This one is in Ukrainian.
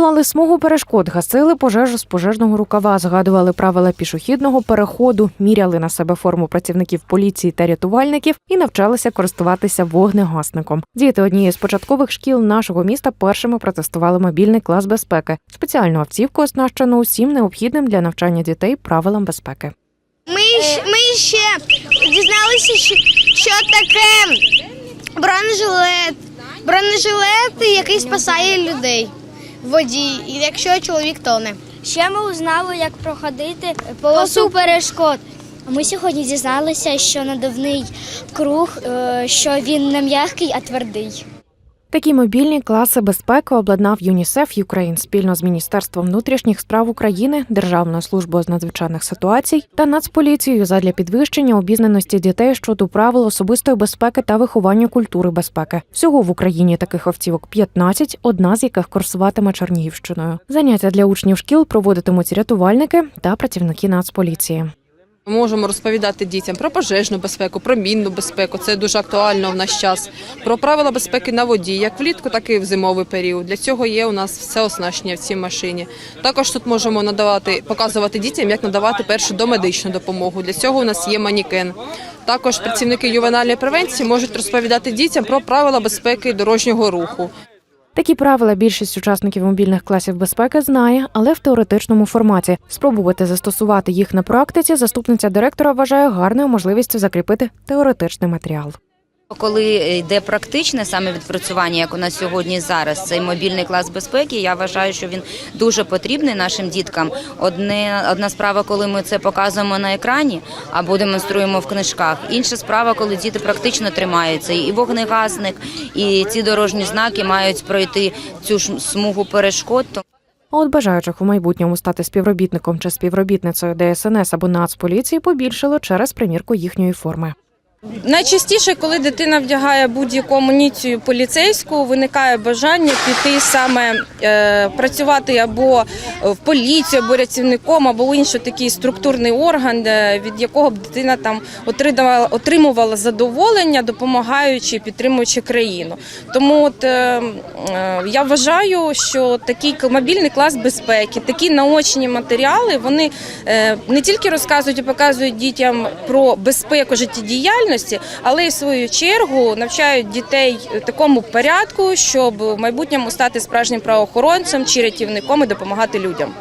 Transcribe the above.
Долали смугу перешкод, гасили пожежу з пожежного рукава, згадували правила пішохідного переходу, міряли на себе форму працівників поліції та рятувальників і навчалися користуватися вогнегасником. Діти однієї з початкових шкіл нашого міста першими протестували мобільний клас безпеки, спеціальну автівку, оснащену усім необхідним для навчання дітей правилам безпеки. Ми, ми ще дізналися, що, таке бронежилет. Бронежилет, який спасає людей в воді, і якщо чоловік тоне. Ще ми узнали, як проходити полосу перешкод. Ми сьогодні дізналися, що надувний круг, е, що він не м'який, а твердий. Такі мобільні класи безпеки обладнав ЮНІСЕФ Юкрейн спільно з Міністерством внутрішніх справ України, Державною службою з надзвичайних ситуацій та Нацполіцією задля підвищення обізнаності дітей щодо правил особистої безпеки та виховання культури безпеки. Всього в Україні таких автівок 15, одна з яких курсуватиме Чернігівщиною. Заняття для учнів шкіл проводитимуть рятувальники та працівники Нацполіції. Ми можемо розповідати дітям про пожежну безпеку, про мінну безпеку. Це дуже актуально в наш час. Про правила безпеки на воді, як влітку, так і в зимовий період. Для цього є у нас все оснащення в цій машині. Також тут можемо надавати, показувати дітям, як надавати першу домедичну допомогу. Для цього у нас є манікен. Також працівники ювенальної превенції можуть розповідати дітям про правила безпеки дорожнього руху. Такі правила більшість учасників мобільних класів безпеки знає, але в теоретичному форматі. Спробувати застосувати їх на практиці заступниця директора вважає гарною можливістю закріпити теоретичний матеріал. Коли йде практичне саме відпрацювання, як у нас сьогодні зараз, цей мобільний клас безпеки, я вважаю, що він дуже потрібний нашим діткам. Одне одна справа, коли ми це показуємо на екрані або демонструємо в книжках. Інша справа, коли діти практично тримаються, і вогнегасник, і ці дорожні знаки мають пройти цю ж смугу перешкод. А от бажаючих у майбутньому стати співробітником чи співробітницею ДСНС або Нацполіції побільшало через примірку їхньої форми. Найчастіше, коли дитина вдягає будь-яку амуніцію поліцейську, виникає бажання піти саме е, працювати або в поліцію, або рятівником, або в інший такий структурний орган, від якого б дитина там отримувала, отримувала задоволення, допомагаючи, підтримуючи країну. Тому от, е, е, я вважаю, що такий мобільний клас безпеки, такі наочні матеріали, вони е, не тільки розказують і показують дітям про безпеку життєдіяльності, але й в свою чергу навчають дітей такому порядку, щоб в майбутньому стати справжнім правоохоронцем чи рятівником і допомагати людям.